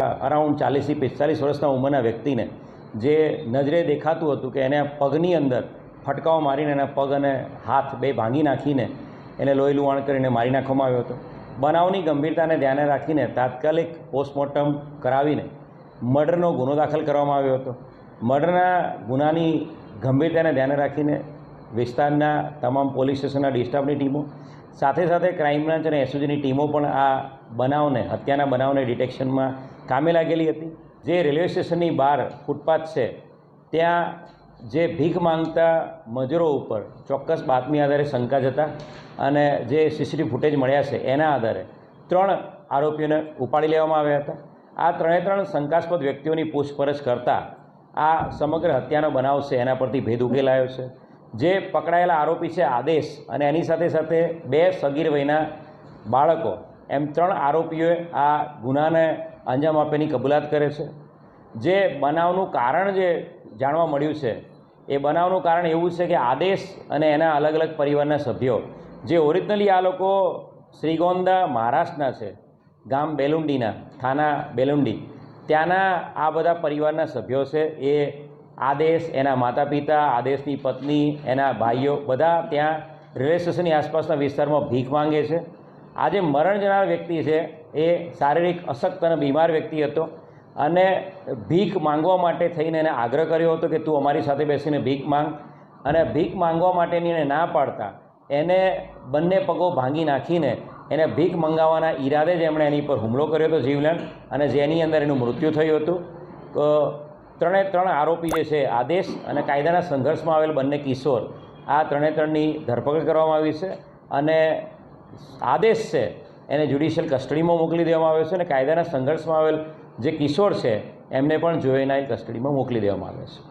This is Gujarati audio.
અરાઉન્ડ ચાલીસથી પિસ્તાલીસ વર્ષના ઉંમરના વ્યક્તિને જે નજરે દેખાતું હતું કે એને પગની અંદર ફટકાઓ મારીને એના પગ અને હાથ બે ભાંગી નાખીને એને લોહી લુહાણ કરીને મારી નાખવામાં આવ્યો હતો. બનાવની ગંભીરતાને ધ્યાને રાખીને તાત્કાલિક પોસ્ટમોર્ટમ કરાવીને મર્ડરનો ગુનો દાખલ કરવામાં આવ્યો હતો. મર્ડરના ગુનાની ગંભીરતાને ધ્યાને રાખીને વિસ્તારના તમામ પોલીસ સ્ટેશનના ડિસ્ટાફની ટીમો, સાથે સાથે ક્રાઇમ બ્રાન્ચ અને એસઓજીની ટીમો પણ આ બનાવને, હત્યાના બનાવને ડિટેક્શનમાં કામે લાગેલી હતી. જે રેલવે સ્ટેશનની બહાર ફૂટપાથ છે, ત્યાં જે ભીખ માંગતા મજૂરો ઉપર ચોક્કસ બાતમી આધારે શંકા જતા અને જે સીસીટીવી ફૂટેજ મળ્યા છે, એના આધારે ત્રણ આરોપીઓને ઉપાડી લેવામાં આવ્યા હતા. આ ત્રણે ત્રણ શંકાસ્પદ વ્યક્તિઓની પૂછપરછ કરતાં આ સમગ્ર હત્યાનો બનાવ છે, એના પરથી ભેદ ઉકેલાયો છે. જે પકડાયેલા આરોપી છે, આદેશ અને એની સાથે સાથે બે સગીર વયના બાળકો એમ ત્રણ આરોપીઓએ આ ગુનાને અંજામ આપવાની કબૂલાત કરે છે. જે બનાવનું કારણ જે જાણવા મળ્યું છે, એ બનાવનું કારણ એવું છે કે આદેશ અને એના અલગ અલગ પરિવારના સભ્યો, જે ઓરિજિનલી આ લોકો શ્રીગોંદા મહારાષ્ટ્રના છે, ગામ બેલુંડીના, થાના બેલુંડી, ત્યાંના આ બધા પરિવારના સભ્યો છે, એ આદેશ એના માતા પિતા આદેશની પત્ની, એના ભાઈઓ બધા ત્યાં રેલવે સ્ટેશનની આસપાસના વિસ્તારમાં ભીખ માંગે છે. આ જે મરણ જનાર વ્યક્તિ છે, એ શારીરિક અશક્ત અને બીમાર વ્યક્તિ હતો અને ભીખ માંગવા માટે થઈને એને આગ્રહ કર્યો હતો કે તું અમારી સાથે બેસીને ભીખ માંગ. અને ભીખ માંગવા માટેની એને ના પાડતા એને બંને પગો ભાંગી નાખીને એને ભીખ મંગાવવાના ઈરાદે જ એમણે એની પર હુમલો કર્યો હતો જીવલેણ અને જેની અંદર એનું મૃત્યુ થયું હતું. ત્રણે ત્રણ આરોપી જે છે, આદેશ અને કાયદાના સંઘર્ષમાં આવેલ બંને કિશોર આ ત્રણે ત્રણની ધરપકડ કરવામાં આવી છે અને આદેશ છે, એને જ્યુડિશિયલ કસ્ટડીમાં મોકલી દેવામાં આવ્યો છે અને કાયદાના સંઘર્ષમાં આવેલ જે કિશોર છે, એમને પણ જોઈનાઈ કસ્ટડીમાં મોકલી દેવામાં આવે છે.